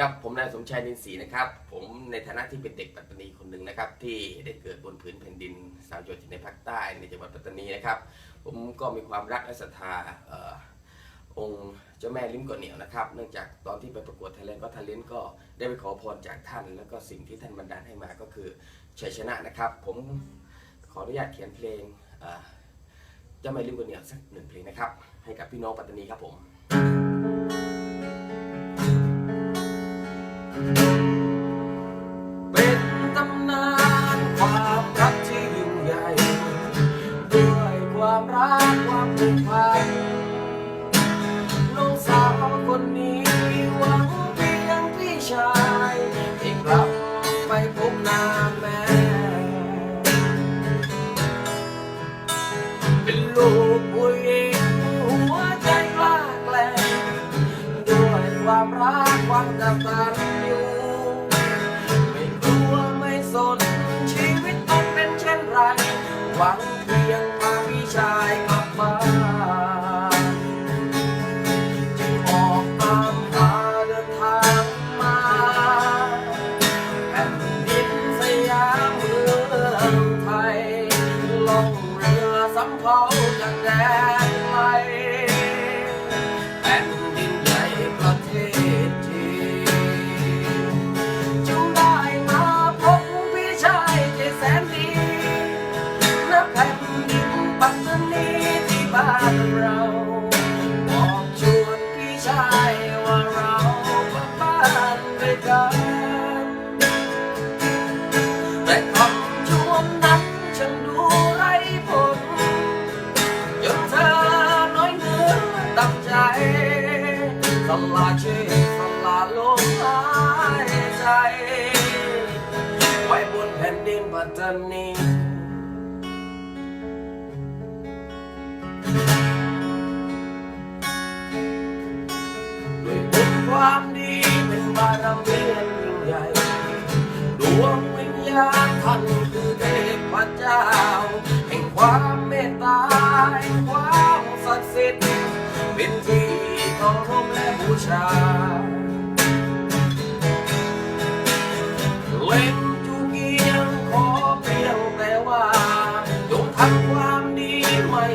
ครับผมนายสมชายนินศรีนะครับ ผมในฐานะที่เป็นเด็กปัตตานีคนหนึ่งนะครับ ที่ได้เกิดบนผืนแผ่นดินสามจังหวัดในภาคใต้ในจังหวัดปัตตานีนะครับ ผมก็มีความรักและศรัทธาอองค์เจ้าแม่ลิ้มก่อเหนียวนะครับ เนื่องจากตอนที่ไปประกวดไทยแลนด์ก็ทาเลนก็ได้ไปขอพรจากท่าน แล้วก็สิ่งที่ท่านบันดาลให้มาก็คือชัยชนะนะครับ ผมขออนุญาตเขียนเพลงเอ่อเจ้าแม่ลิ้มก่อเหนียวสักหนึ่งเพลงนะครับ ให้กับพี่น้องปัตตานีครับผม เป็นตำนานความรักที่ยิ่งใหญ่ ด้วยความรักความผูกพันน้องสาวคนนี้หวังเพียงพี่ชายที่กลับไปพบหน้าแม่ เป็นลูกผู้หญิงหัวใจกล้าแกล้งด้วยความรักความกตัญ ด้วยกัน แต่คำชวนนั้นฉันดูไร้ผลจนเธอน้อยเนื้อตั้งใจสลาชีสลาลมหายใจ ไว้บนแผ่นดินปัตตานี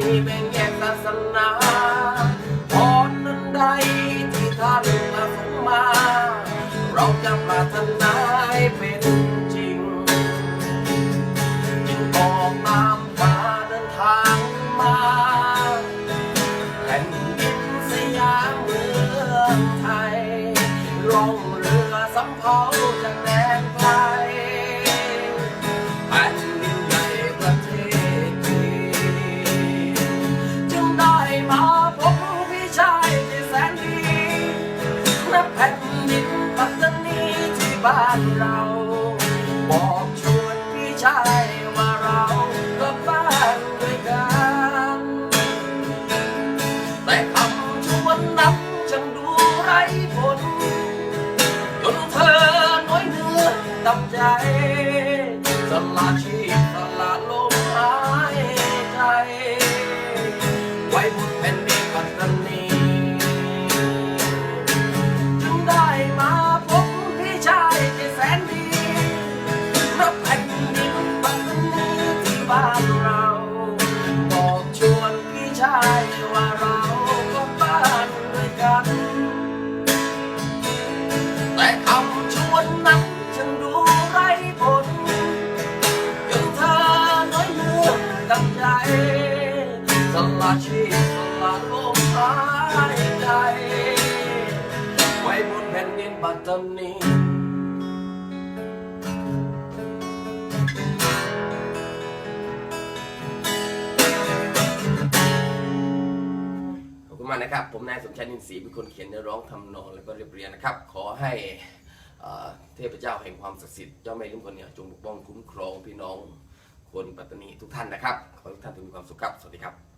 ไแผ่นดินปัตตานีที่บ้านเรา บอกชวนพี่ชายว่าเรากลับบ้านด้วยกัน แต่คำชวนนั้นจังดูไร้ผลจนเธอน้อยเนื้อตับใจสละชีพสละลมหายใจ ไว้บนแผ่นดินานเราบอกชวนพี่ชายว่าเราก็บ้านด้วยกัน แต่คำชวนนั้นฉันดูไร้ผลจนเธอน้อยเนื้อตั้งใจสละชีพสละลมหายใจ ไว้บนแผ่นดินปัตตานี นะครับ ผมนายสมชายนินศรีเป็นคนเขียนเนื้อร้องทำนองแล้วก็เรียบเรียงนะครับ ขอให้เอ่อเทพเจ้าแห่งความศักดิ์สิทธิ์เจ้าแม่ลิ้มคนเนี่ยจงปกป้องคุ้มครองพี่น้องคนปัตตานีทุกท่านนะครับ ขอทุกท่านมีความสุขครับ สวัสดีครับ